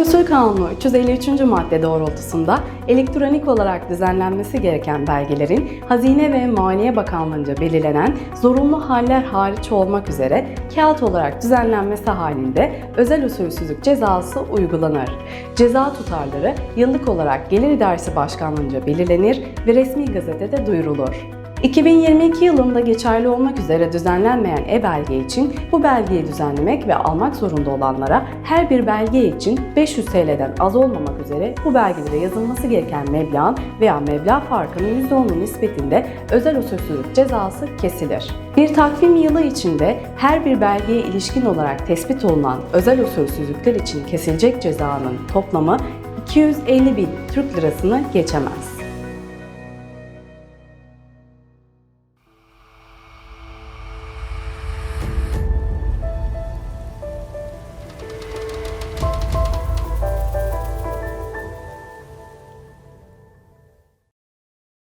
Usulü Kanunu 353. madde doğrultusunda elektronik olarak düzenlenmesi gereken belgelerin Hazine ve Maliye Bakanlığı'nca belirlenen zorunlu haller hariç olmak üzere kağıt olarak düzenlenmesi halinde özel usulsüzlük cezası uygulanır. Ceza tutarları yıllık olarak Gelir İdaresi Başkanlığı'nca belirlenir ve resmi gazetede duyurulur. 2022 yılında geçerli olmak üzere düzenlenmeyen e-belge için bu belgeyi düzenlemek ve almak zorunda olanlara her bir belge için 500 TL'den az olmamak üzere bu belgelere yazılması gereken meblağın veya meblağ farkının %10'un nispetinde özel usulsüzlük cezası kesilir. Bir takvim yılı içinde her bir belgeye ilişkin olarak tespit olunan özel usulsüzlükler için kesilecek cezanın toplamı 250 bin Türk lirasını geçemez.